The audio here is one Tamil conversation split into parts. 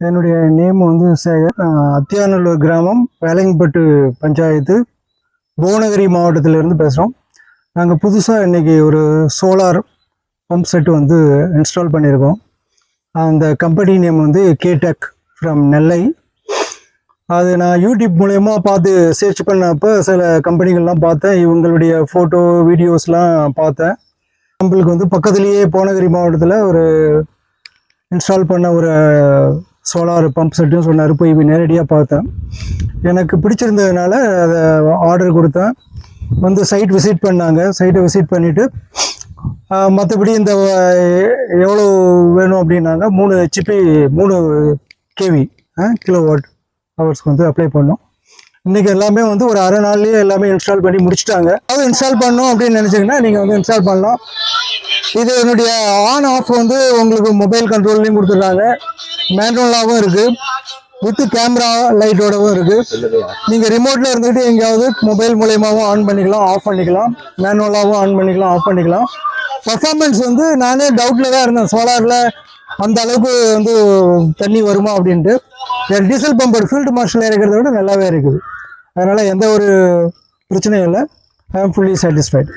என்னுடைய நேம் வந்து சேகர். நான் அத்தியானல்லூர் கிராமம் வேலங்கப்பட்டு பஞ்சாயத்து புவனகிரி மாவட்டத்திலிருந்து பேசுகிறோம் நாங்கள் புதுசாக இன்றைக்கி ஒரு சோலார் பம்ப் செட் வந்து இன்ஸ்டால் பண்ணியிருக்கோம் அந்த கம்பெனி நேம் வந்து கேடெக் ஃப்ரம் நெல்லை அது நான் யூடியூப் மூலயமா பார்த்து சர்ச் பண்ணப்போ சில கம்பெனிகள்லாம் பார்த்தேன். இவங்களுடைய ஃபோட்டோ வீடியோஸ்லாம் பார்த்தேன். நம்மளுக்கு வந்து பக்கத்துலேயே போனகிரி மாவட்டத்தில் ஒரு இன்ஸ்டால் பண்ண ஒரு சோலார் பம்ப் செட்டும் சொன்னார். போய் நேரடியாக பார்த்தேன். எனக்கு பிடிச்சிருந்ததுனால அதை ஆர்டர் கொடுத்தேன். வந்து சைட் விசிட் பண்ணாங்க. சைட்டை விசிட் பண்ணிவிட்டு மற்றபடி இந்த எவ்வளோ வேணும் அப்படின்னாங்க. மூணு ஹெச்பி மூணு கேவி கிலோ வாட் ஹவர்ஸ்க்கு வந்து அப்ளை பண்ணோம். இன்றைக்கி எல்லாமே வந்து ஒரு அரை நாள்லேயே எல்லாமே இன்ஸ்டால் பண்ணி முடிச்சிட்டாங்க. அது இன்ஸ்டால் பண்ணோம் அப்படின்னு நினச்சிங்கன்னா நீங்கள் வந்து இன்ஸ்டால் பண்ணலாம். இது என்னுடைய ஆன் ஆஃப் வந்து உங்களுக்கு மொபைல் கண்ட்ரோல்லையும் கொடுத்துட்றாங்க. மேனுவலாகவும் இருக்குது வித்து கேமரா லைட்டோடவும் இருக்குது நீங்கள் ரிமோட்டில் இருந்துட்டு எங்கேயாவது மொபைல் மூலயமாவும் ஆன் பண்ணிக்கலாம் ஆஃப் பண்ணிக்கலாம். மேனுவலாகவும் ஆன் பண்ணிக்கலாம் ஆஃப் பண்ணிக்கலாம். பர்ஃபார்மன்ஸ் வந்து நானே டவுட்டில் தான் இருந்தேன். சோலாரில் அந்த அளவுக்கு வந்து தண்ணி வருமா அப்படின்ட்டு. டீசல் பம்பர் ஃபீல்டு மார்ஷல் இறக்கிறத விட நல்லாவே இருக்குது. அதனால் எந்த ஒரு பிரச்சனையும் இல்லை. ஐ ஆம் ஃபுல்லி சாட்டிஸ்ஃபைட்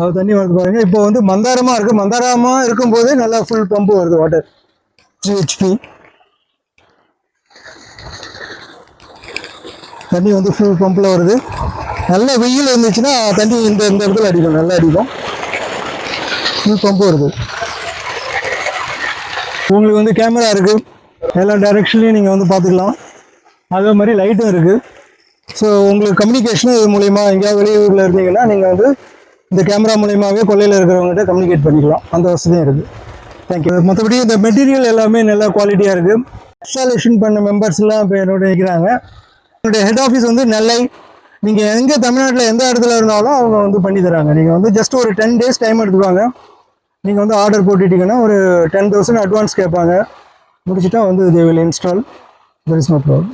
அது தண்ணி வருது பாருங்கள் இப்போ வந்து மந்தாரமாக இருக்குது மந்தாரமாக இருக்கும்போதே நல்லா ஃபுல் பம்பு வருது வாட்டர் த்ரீ ஹெச்பி தண்ணி வந்து ஃபுல் பம்பில் வருது. நல்ல வெயில் இருந்துச்சுன்னா தண்ணி இந்த இந்த இடத்துல அடிக்கும். நல்லா அடிக்கும். ஃபுல் பம்பு வருது. உங்களுக்கு வந்து கேமரா இருக்குது எல்லா டைரெக்ஷன்லையும் நீங்கள் வந்து பார்த்துக்கலாம். அதே மாதிரி லைட்டும் இருக்குது ஸோ உங்களுக்கு கம்யூனிகேஷனும் இது மூலிமா எங்கேயாவது வெளியூரில் இருந்தீங்கன்னா நீங்கள் வந்து இந்த கேமரா மூலியமாகவே கொல்லையில் இருக்கிறவங்ககிட்ட கம்யூனிகேட் பண்ணிக்கலாம். அந்த வசதியும் இருக்குது தேங்க்யூ மற்றபடி இந்த மெட்டீரியல் எல்லாமே நல்லா குவாலிட்டியாக இருக்குது இன்ஸ்டாலேஷன் பண்ண மெம்பர்ஸ்லாம் இப்போ என்னோட நிற்கிறாங்க என்னுடைய ஹெட் ஆஃபீஸ் வந்து நெல்லை. நீங்கள் எங்கே தமிழ்நாட்டில் எந்த இடத்துல இருந்தாலும் அவங்க வந்து பண்ணி தராங்க. நீங்கள் வந்து ஜஸ்ட் ஒரு டென் டேஸ் டைம் எடுத்துக்குவாங்க. நீங்கள் வந்து ஆர்டர் போட்டுட்டீங்கன்னா ஒரு டென் தௌசண்ட் அட்வான்ஸ் கேட்பாங்க. முடிச்சுட்டா வந்து they will install there is no problem